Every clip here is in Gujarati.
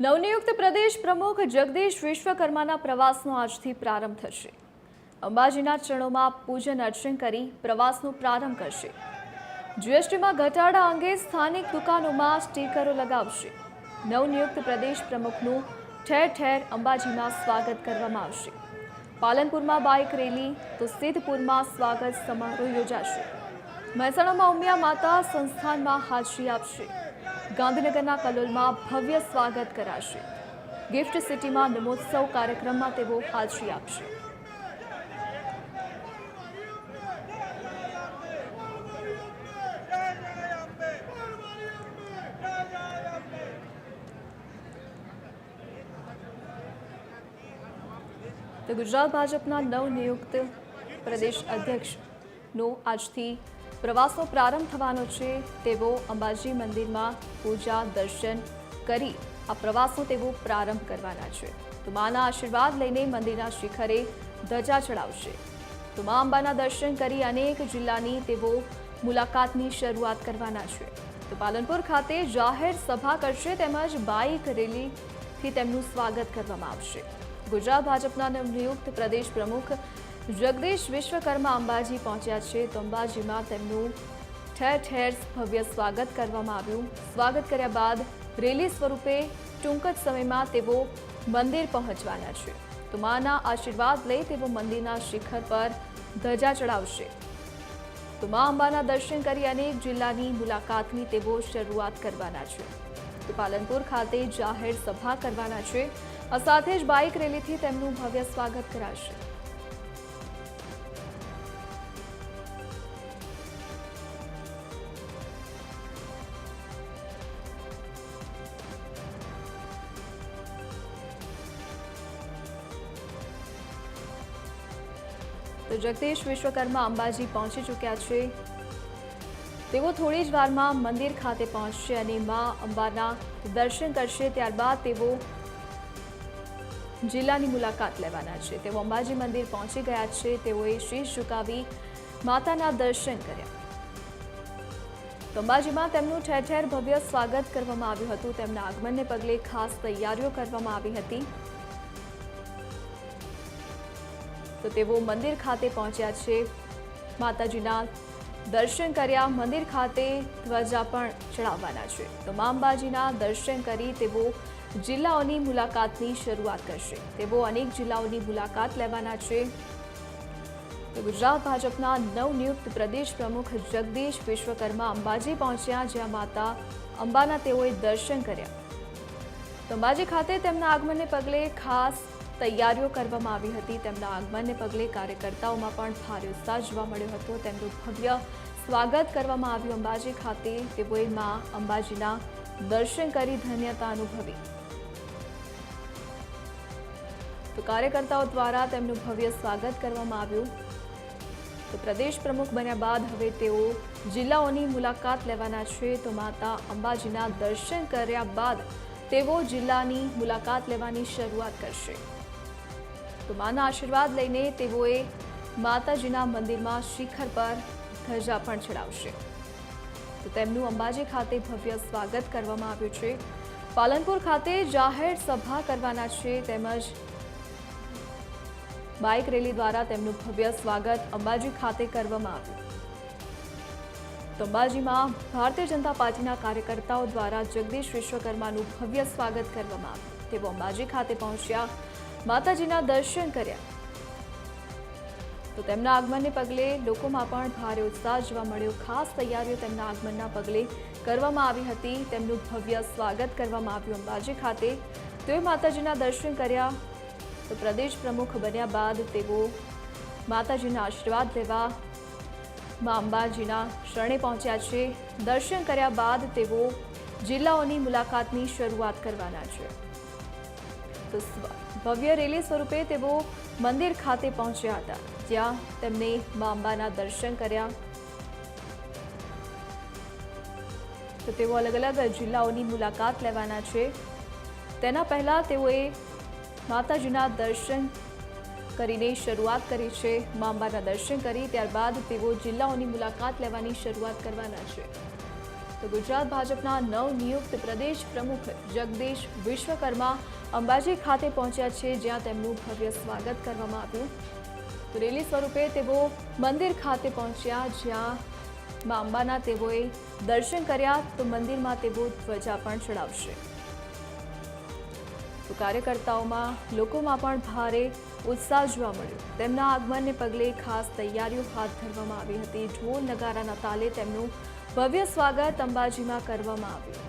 નવનિયુક્ત પ્રદેશ પ્રમુખ જગદીશ વિશ્વકર્માના પ્રવાસનો આજથી પ્રારંભ થશે. અંબાજીના ચરણોમાં પૂજન અર્ચન કરી પ્રવાસનો પ્રારંભ કરશે. જીએસટીમાં ઘટાડા અંગે સ્થાનિક દુકાનોમાં સ્ટીકરો લગાવશે. નવનિયુક્ત પ્રદેશ પ્રમુખનું ઠેર ઠેર અંબાજીમાં સ્વાગત કરવામાં આવશે. પાલનપુરમાં બાઇક રેલી તો સિદ્ધપુરમાં સ્વાગત સમારોહ યોજાશે. મહેસાણામાં ઉમિયા માતા સંસ્થાનમાં હાજરી આપશે. ગાંધીનગરના કલોલમાં ભવ્ય સ્વાગત કરાશે. ગિફ્ટ સિટીમાં નમોત્સવ કાર્યક્રમમાં તેઓ હાજરી આપશે. તો ગુજરાત ભાજપના નવનિયુક્ત પ્રદેશ અધ્યક્ષનો આજથી પ્રવાસનો પ્રારંભ થવાનો છે, તેવો અંબાજી મંદિરમાં પૂજા, દર્શન કરી આ પ્રવાસો તેઓ પ્રારંભ કરવાના છે. તો માના આશીર્વાદ લઈને મંદિરના શિખરે ધજા ચડાવશે. તો મા અંબાના દર્શન કરી અનેક જિલ્લાની તેઓ મુલાકાતની શરૂઆત કરવાના છે. તો પાલનપુર ખાતે જાહેર સભા કરશે તેમજ બાઇક રેલીથી તેમનું સ્વાગત કરવામાં આવશે. ગુજરાત ભાજપના નવનિયુક્ત પ્રદેશ પ્રમુખ જગદીશ વિશ્વકર્મા અંબાજી પહોંચ્યા છે. તો અંબાજીમાં તેમનું ઠેર ઠેર ભવ્ય સ્વાગત કરવામાં આવ્યું. સ્વાગત કર્યા બાદ રેલી સ્વરૂપે ટૂંક જ સમયમાં તેઓ મંદિર પહોંચવાના છે. તો માના આશીર્વાદ લઈ તેઓ મંદિરના શિખર પર ધજા ચડાવશે. તો મા અંબાના દર્શન કરી અનેક જિલ્લાની મુલાકાતની તેઓ શરૂઆત કરવાના છે. તો પાલનપુર ખાતે જાહેર સભા કરવાના છે. આ સાથે જ બાઇક રેલીથી તેમનું ભવ્ય સ્વાગત કરાશે. જગદીશ વિશ્વકર્મા અંબાજી પહોંચી ચૂક્યા છે. તેઓ થોડી જ વારમાં મંદિર ખાતે પહોંચશે અને મા અંબાના દર્શન કરશે. ત્યારબાદ તેઓ જિલ્લાની મુલાકાત લેવાના છે. તેઓ અંબાજી મંદિર પહોંચી ગયા છે. તેઓએ શીશ ઝુકાવી માતાના દર્શન કર્યા. અંબાજીમાં તેમનું ઠેર ઠેર ભવ્ય સ્વાગત કરવામાં આવ્યું હતું. તેમના આગમનને પગલે ખાસ તૈયારીઓ કરવામાં આવી હતી. તો તેઓ મંદિર ખાતે પહોંચ્યા છે. માતાજીના દર્શન કર્યા, મંદિર ખાતે ધ્વજા પણ ચડાવવાના છે. તો મા અંબાજીના દર્શન કરી તેઓ જિલ્લાઓની મુલાકાતની શરૂઆત કરશે. તેઓ અનેક જિલ્લાઓની મુલાકાત લેવાના છે. ગુજરાત ભાજપના નવનિયુક્ત પ્રદેશ પ્રમુખ જગદીશ વિશ્વકર્મા અંબાજી પહોંચ્યા, જ્યાં માતા અંબાના તેઓએ દર્શન કર્યા. તો અંબાજી ખાતે તેમના આગમનને પગલે ખાસ તૈયારીઓ કરવામાં આવી હતી. તેમના આગમનને પગલે કાર્યકર્તાઓમાં પણ ભારે ઉત્સાહ જોવા મળ્યો હતો. તેમનું ભવ્ય સ્વાગત કરવામાં આવ્યું અંબાજી ખાતે. તેઓએ મા અંબાજીના દર્શન કરી ધન્યતા અનુભવી. તો કાર્યકર્તાઓ દ્વારા તેમનું ભવ્ય સ્વાગત કરવામાં આવ્યું. તો પ્રદેશ પ્રમુખ બન્યા બાદ હવે તેઓ જિલ્લાઓની મુલાકાત લેવાના છે. તો માતા અંબાજીના દર્શન કર્યા બાદ તેઓ જિલ્લાની મુલાકાત લેવાની શરૂઆત કરશે. માના આશીર્વાદ લઈને તેઓએ માતાજીના મંદિરમાં શિખર પર ધજા પણ ચડાવશે. તો તેમનું અંબાજી ખાતે ભવ્ય સ્વાગત કરવામાં આવ્યું છે. પાલનપુર ખાતે જાહેર સભા કરવાના છે તેમજ બાઇક રેલી દ્વારા તેમનું ભવ્ય સ્વાગત અંબાજી ખાતે કરવામાં આવ્યું. તો અંબાજીમાં ભારતીય જનતા પાર્ટીના કાર્યકર્તાઓ દ્વારા જગદીશ વિશ્વકર્માનું ભવ્ય સ્વાગત કરવામાં આવ્યું. તેઓ અંબાજી ખાતે પહોંચ્યા માતાજીના દર્શન કર્યા. તો તેમના આગમનને પગલે લોકોમાં પણ ભારે ઉત્સાહ જોવા મળ્યો. ખાસ તૈયારીઓ તેમના આગમનના પગલે કરવામાં આવી હતી. તેમનું ભવ્ય સ્વાગત કરવામાં આવ્યું અંબાજી ખાતે. તેઓએ માતાજીના દર્શન કર્યા. તો પ્રદેશ પ્રમુખ બન્યા બાદ તેઓ માતાજીના આશીર્વાદ લેવા મા અંબાજીના શરણે પહોંચ્યા છે. દર્શન કર્યા બાદ તેઓ જિલ્લાઓની મુલાકાતની શરૂઆત કરવાના છે. તો ભવ્ય રેલી સ્વરૂપે તેઓ મંદિર ખાતે પહોંચ્યા હતા, જ્યાં તેમને મા અંબાના દર્શન કર્યા. તો તેઓ અલગ અલગ જિલ્લાઓની મુલાકાત લેવાના છે. તેના પહેલા તેઓએ માતાજીના દર્શન કરીને શરૂઆત કરી છે મા અંબાના દર્શન કરી, ત્યારબાદ તેઓ જિલ્લાઓની મુલાકાત લેવાની શરૂઆત કરવાના છે. તો ગુજરાત ભાજપના નવનિયુક્ત પ્રદેશ પ્રમુખ જગદીશ વિશ્વકર્મા અંબાજી ખાતે પહોંચ્યા છે, જ્યાં તેમનું ભવ્ય સ્વાગત કરવામાં આવ્યું. તો રેલી સ્વરૂપે તેઓ મંદિર ખાતે પહોંચ્યા, જ્યાં મા અંબાના તેઓએ દર્શન કર્યા, તો મંદિરમાં તેઓ ધ્વજા પણ ચડાવશે. તો કાર્યકર્તાઓમાં લોકોમાં પણ ભારે ઉત્સાહ જોવા મળ્યો. તેમના આગમનને પગલે ખાસ તૈયારીઓ હાથ ધરવામાં આવી હતી. ઢોલ નગારાના તાલે તેમનું ભવ્ય સ્વાગત અંબાજીમાં કરવામાં આવ્યું.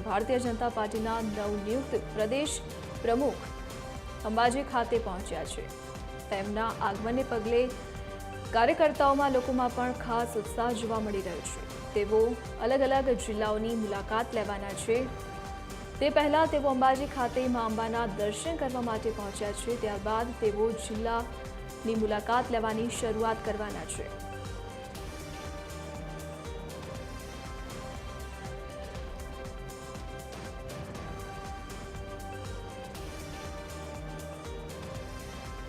ભારતીય જનતા પાર્ટીના નવનિયુક્ત પ્રદેશ પ્રમુખ અંબાજી ખાતે પહોંચ્યા છે. તેમના આગમનને પગલે કાર્યકર્તાઓમાં લોકોમાં પણ ખાસ ઉત્સાહ જોવા મળી રહ્યો છે. તેઓ અલગ અલગ જિલ્લાઓની મુલાકાત લેવાના છે. તે પહેલાં તેઓ અંબાજી ખાતે મા અંબાના દર્શન કરવા માટે પહોંચ્યા છે. ત્યારબાદ તેઓ જિલ્લાની મુલાકાત લેવાની શરૂઆત કરવાના છે.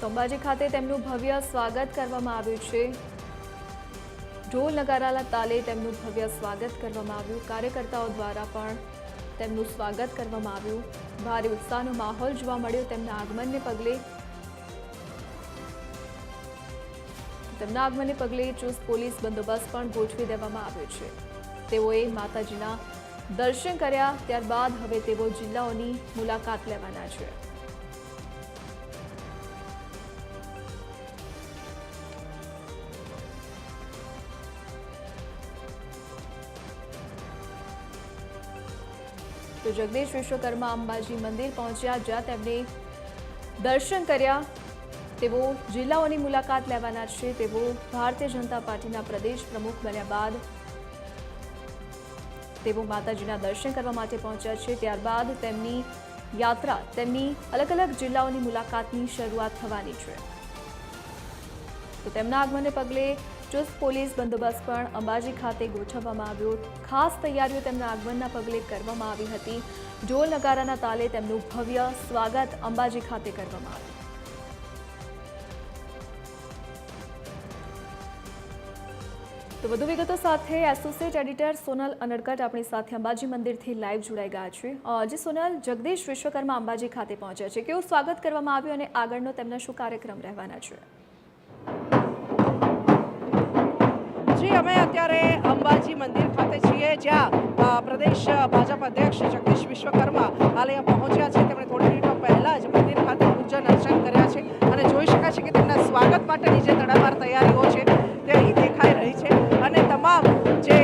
તો અંબાજી ખાતે તેમનું ભવ્ય સ્વાગત કરવામાં આવ્યું છે. ઢોલ નગારાના તાલે તેમનું ભવ્ય સ્વાગત કરવામાં આવ્યું. કાર્યકર્તાઓ દ્વારા પણ તેમનું સ્વાગત કરવામાં આવ્યું. ભારે ઉત્સાહનો માહોલ જોવા મળ્યો તેમના આગમનને પગલે. તેમના આગમનને પગલે ચુસ્ત પોલીસ બંદોબસ્ત પણ ગોઠવી દેવામાં આવ્યો છે. તેઓએ માતાજીના દર્શન કર્યા, ત્યારબાદ હવે તેઓ જિલ્લાઓની મુલાકાત લેવાના છે. તો જગદીશ વિશ્વકર્મા અંબાજી મંદિર પહોંચ્યા જ્યાં તેમણે દર્શન કર્યા. તેઓ જિલ્લાઓની મુલાકાત લેવાના છે. તેઓ ભારતીય જનતા પાર્ટીના પ્રદેશ પ્રમુખ બન્યા બાદ તેઓ માતાજીના દર્શન કરવા માટે પહોંચ્યા છે. ત્યારબાદ તેમની યાત્રા, તેમની અલગ અલગ જિલ્લાઓની મુલાકાતની શરૂઆત થવાની છે. તો તેમના આગમનને પગલે ચુસ્ત પોલીસ બંદોબસ્ત પણ અંબાજી ખાતે ગોઠવવામાં આવ્યો. ખાસ તૈયારીઓ તેમના આગમનના પગલે કરવામાં આવી હતી. ઢોલ નગારાના તાલે તેમનું ભવ્ય સ્વાગત અંબાજી ખાતે કરવામાં આવ્યું. તો વધુ વિગતો સાથે એસોસિએટ એડિટર સોનલ અનડકટ આપણી સાથે અંબાજી મંદિરથી લાઈવ જોડાઈ ગયા છે. જે સોનલ, જગદીશ વિશ્વકર્મા અંબાજી ખાતે પહોંચ્યા છે. કેવું સ્વાગત કરવામાં આવ્યું અને આગળનો તેમના શું કાર્યક્રમ રહેવાના છે? જી અમે અત્યારે અંબાજી મંદિર ખાતે છીએ, જ્યાં પ્રદેશ ભાજપ અધ્યક્ષ જગદીશ વિશ્વકર્મા હાલ પહોંચ્યા છે. તેમણે થોડી મિનિટો પહેલા જ મંદિર ખાતે પૂજન અર્ચન કર્યા છે અને જોઈ શકાય છે કે તેમના સ્વાગત માટેની જે તડામાર તૈયારીઓ છે તે અહીં દેખાઈ રહી છે અને તમામ જે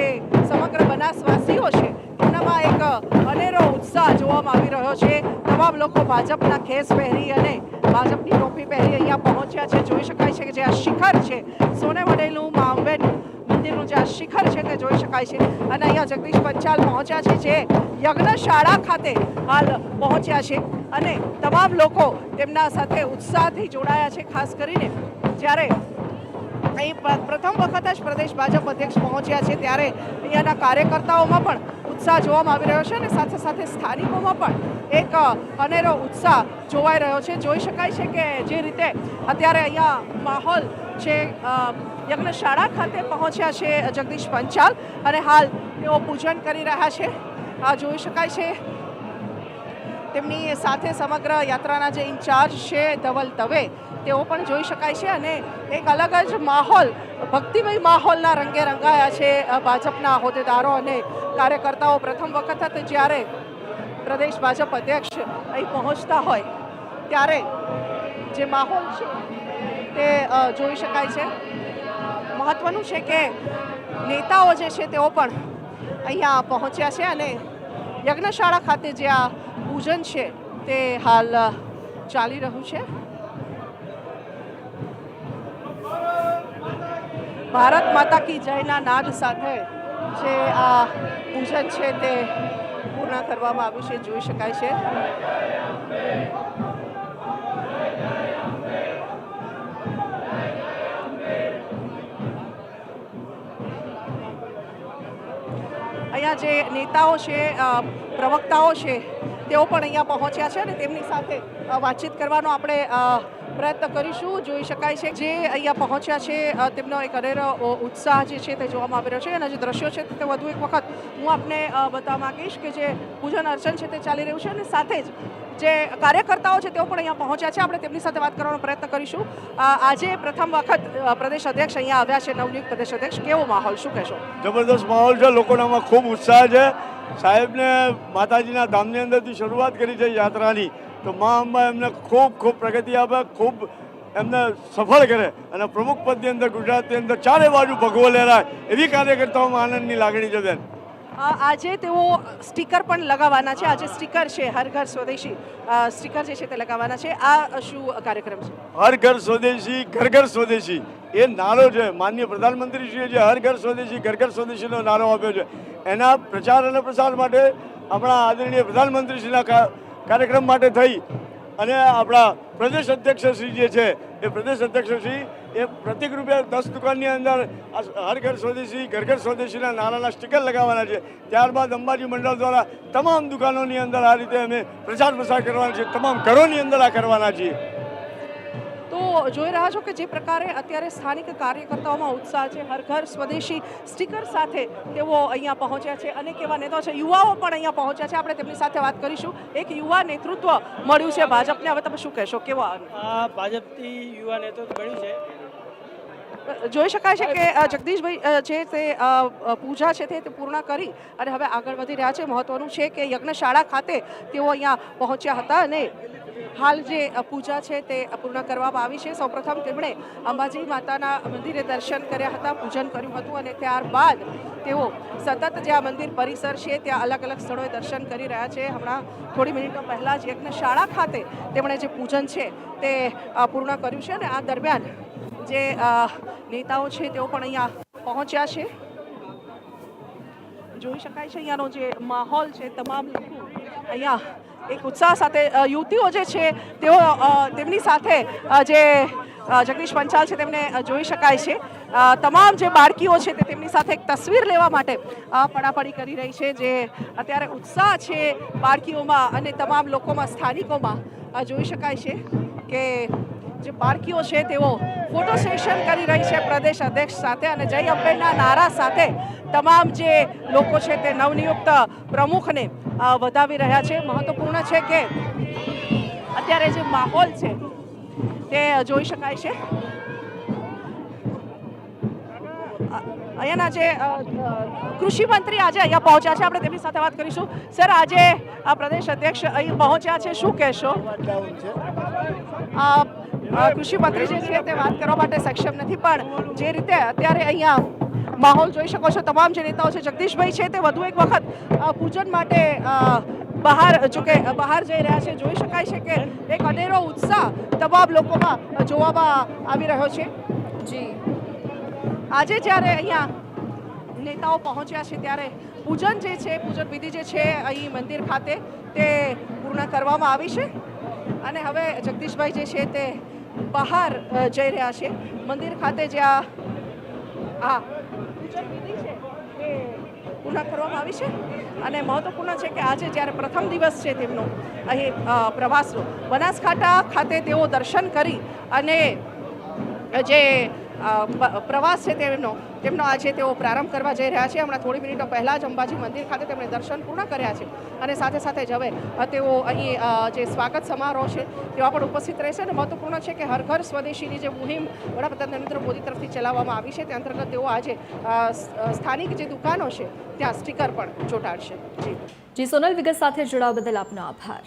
સમગ્ર બનાસવાસીઓ છે તેમનામાં એક અનેરો ઉત્સાહ જોવામાં આવી રહ્યો છે. તમામ લોકો ભાજપના ખેસ પહેરી અને ભાજપની ટોપી પહેરી અહીંયા જોઈ શકાય છે. અને અહીંયા જગદીશ પંચાલ પહોંચ્યા છે, જે યજ્ઞશાળા ખાતે હાલ પહોંચ્યા છે. અને તમામ લોકો તેમના સાથે ઉત્સાહથી જોડાયા છે, ખાસ કરીને જ્યારે અહીં પ્રથમ વખત જ પ્રદેશ ભાજપ અધ્યક્ષ પહોંચ્યા છે, ત્યારે અહીંયાના કાર્યકર્તાઓમાં પણ ઉત્સાહ જોવામાં આવી રહ્યો છે અને સાથે સાથે સ્થાનિકોમાં પણ એક અનેરો ઉત્સાહ જોવાઈ રહ્યો છે. જોઈ શકાય છે કે જે રીતે અત્યારે અહીંયા માહોલ છે યજ્ઞશાળા ખાતે પહોંચ્યા છે જગદીશ પંચાલ અને હાલ તેઓ પૂજન કરી રહ્યા છે. આ જોઈ શકાય છે. તેમની સાથે સમગ્ર યાત્રાના જે ઇન્ચાર્જ છે ધવલ દવે, તેઓ પણ જોઈ શકાય છે અને એક અલગ જ માહોલ, ભક્તિમય માહોલના રંગે રંગાયા છે ભાજપના હોદ્દેદારો અને કાર્યકર્તાઓ. પ્રથમ વખત જ્યારે પ્રદેશ ભાજપ અધ્યક્ષ અહીં પહોંચતા હોય, ત્યારે જે માહોલ છે તે જોઈ શકાય છે. મહત્વનું છે કે નેતાઓ જે છે તેઓ પણ અહીંયા પહોંચ્યા છે અને યજ્ઞશાળા ખાતે જે આ પૂજન છે તે હાલ ચાલી રહ્યું છે. ભારત માતા કી જયના નાદ સાથે જે આ પૂજન છે તે પૂર્ણ કરવામાં આવ્યું છે, જોઈ શકાય છે. અહીંયા જે નેતાઓ છે પ્રવક્તાઓ છે, તેઓ પણ અહીંયા પહોંચ્યા છે અને તેમની સાથે વાતચીત કરવાનો આપણે પ્રયત્ન કરીશું. જોઈ શકાય છે જે અહીંયા પહોંચ્યા છે તેમનો એક અનેરો ઉત્સાહ જે છે તે જોવામાં આવી રહ્યો છે. અને જે દ્રશ્યો છે તે વધુ એક વખત હું આપને બતાવવા માગીશ કે જે પૂજન અર્ચન છે તે ચાલી રહ્યું છે અને સાથે જ જે કાર્યકર્તાઓ છે તેઓ પણ અહીંયા પહોંચ્યા છે. આપણે તેમની સાથે વાત કરવાનો પ્રયત્ન કરીશું. આજે પ્રથમ વખત પ્રદેશ અધ્યક્ષ અહીંયા આવ્યા છે, નવનિયુક્ત પ્રદેશ અધ્યક્ષ. કેવો માહોલ, શું કહેશો? જબરદસ્ત માહોલ છે. લોકોનામાં ખૂબ ઉત્સાહ છે. સાહેબને માતાજીના ધામની અંદરથી શરૂઆત કરી છે યાત્રાની. તો મા અંબા એમને ખૂબ ખૂબ પ્રગતિ આપે, ખૂબ એમને સફળ કરે અને પ્રમુખ પદની અંદર ગુજરાતની અંદર ચારે બાજુ ભગવો લહેરાય એવી કાર્યકર્તાઓમાં આનંદની લાગણી છે બેન. આજે તેઓ સ્ટીકર પણ લગાવવાના છે. આજે સ્ટીકર છે, હર ઘર સ્વદેશી. સ્ટીકર જે છે તે લગાવવાના છે. આ શું કાર્યક્રમ છે? હર ઘર સ્વદેશી, ઘર ઘર સ્વદેશી. એ નારો છે. માનનીય પ્રધાનમંત્રીશ્રીએ જે હર ઘર સ્વદેશી, ઘર ઘર સ્વદેશીનો નારો આપ્યો છે. એના પ્રચાર અને પ્રસાર માટે આપણા આદરણીય પ્રધાનમંત્રીશ્રીના કાર્યક્રમ માટે થઈ. અને આપણા પ્રદેશ અધ્યક્ષશ્રી જે છે, એ પ્રદેશ અધ્યક્ષશ્રી એ પ્રતિક રૂપે દસ દુકાનની અંદર હર ઘર સ્વદેશી ઘર ઘર સ્વદેશીના નાના સ્ટીકર લગાવવાના છે. ત્યારબાદ અંબાજી મંડળ દ્વારા તમામ દુકાનોની અંદર આ રીતે અમે પ્રચાર પ્રસાર કરવાના છે તમામ ઘરોની અંદર આ કરવાના છીએ. તો જોઈ રહ્યા છો કે જે પ્રકારે અત્યારે સ્થાનિક કાર્યકર્તાઓમાં ઉત્સાહ છે હર ઘર સ્વદેશી સ્ટીકર સાથે તેઓ અહીંયા પહોંચ્યા છે અને કેવા નેતાઓ છે યુવાઓ પણ અહીંયા પહોંચ્યા છે. આપણે તેમની સાથે વાત કરીશું. એક યુવા નેતૃત્વ મળ્યું છે ભાજપને. હવે તમે શું કહેશો? કેવા આ ભાજપથી યુવા નેતૃત્વ મળ્યું છે. જોઈ શકાય છે કે જગદીશભાઈ જે તે પૂજા છે તે પૂર્ણ કરી અને હવે આગળ વધી રહ્યા છે. મહત્વનું છે કે યજ્ઞશાળા ખાતે તેઓ અહીંયા પહોંચ્યા હતા અને હાલ જે પૂજા છે તે પૂર્ણ કરવામાં આવી છે. સૌપ્રથમ તેમણે અંબાજી માતાના મંદિરે દર્શન કર્યા હતા, પૂજન કર્યું હતું અને ત્યારબાદ તેઓ સતત જે આ મંદિર પરિસર છે ત્યાં અલગ અલગ સ્થળોએ દર્શન કરી રહ્યા છે. હમણાં થોડી મિનિટો પહેલાં જ યજ્ઞશાળા ખાતે તેમણે જે પૂજન છે તે પૂર્ણ કર્યું છે અને આ દરમિયાન જે નેતાઓ છે તેઓ પણ અહીંયા પહોંચ્યા છે. જોઈ શકાય છે અહીંયાનો જે માહોલ છે, તમામ લોકો અહીંયા એક ઉત્સાહ સાથે યુવતીઓ જે છે તેઓ તેમની સાથે જે જગદીશ પંચાલ છે તેમને જોઈ શકાય છે. તમામ જે બાળકીઓ છે તે તેમની સાથે એક તસવીર લેવા માટે પડાપડી કરી રહી છે, જે અત્યારે ઉત્સાહ છે બાળકીઓમાં અને તમામ લોકોમાં, સ્થાનિકોમાં જોઈ શકાય છે કે જે બાળકીઓ છે તેઓ ફોટો સેશન કરી રહી છે પ્રદેશ અધ્યક્ષ સાથે અને જય અંબેના નારા સાથે તમામ જે લોકો છે તે નવનિયુક્ત પ્રમુખને વધાવી રહ્યા છે. મહત્વપૂર્ણ છે કે અત્યારે જે માહોલ છે તે જોઈ શકાય છે. અહીંયાના જે કૃષિ મંત્રી આજે અહીંયા પહોંચ્યા છે. આપણે તેમની સાથે વાત કરીશું. સર આજે આ પ્રદેશ અધ્યક્ષ અહીં પહોંચ્યા છે. શું કહેશો? કૃષિ મંત્રી જે છે તે વાત કરવા માટે સક્ષમ નથી પણ જે રીતે અત્યારે અહીંયા માહોલ જોઈ શકો છો તમામ જે નેતાઓ છે જગદીશભાઈ છે તે વધુ એક વખત પૂજન માટે બહાર જો કે બહાર જઈ રહ્યા છે. જોઈ શકાય છે કે એક અનેરો ઉત્સાહ તમામ લોકોમાં જોવામાં આવી રહ્યો છે. જી. આજે જ્યારે અહીંયા નેતાઓ પહોંચ્યા છે ત્યારે પૂજન જે છે પૂજન વિધિ જે છે અહીં મંદિર ખાતે તે પૂર્ણ કરવામાં આવી છે. અને હવે જગદીશભાઈ જે છે તે બહાર જઈ રહ્યા છે. મંદિર ખાતે જે આ પૂજન વિધિ છે એ પૂર્ણ કરવામાં આવી છે. અને મહત્વપૂર્ણ છે કે આજે જ્યારે પ્રથમ દિવસ છે તેમનો, અહીં પ્રવાસનો, બનાસકાંઠા ખાતે તેઓ દર્શન કરી અને જે પ્રવાસ છે તેમનો તેમનો આજે તેઓ પ્રારંભ કરવા જઈ રહ્યા છે. હમણાં થોડી મિનિટો પહેલાં જ અંબાજી મંદિર ખાતે તેમણે દર્શન પૂર્ણ કર્યા છે. અને સાથે સાથે જ હવે તેઓ અહીં જે સ્વાગત સમારોહ છે, તેવા પણ ઉપસ્થિત રહેશે. અને મહત્વપૂર્ણ છે કે હર ઘર સ્વદેશીની જે મુહિમ વડાપ્રધાન નરેન્દ્ર મોદી તરફથી ચલાવવામાં આવી છે, તે અંતર્ગત તેઓ આજે સ્થાનિક જે દુકાનો છે, ત્યાં સ્ટીકર પણ ચોંટાડશે. જી. જી, સોનલ વિગત સાથે જોડાવા બદલ આપનો આભાર.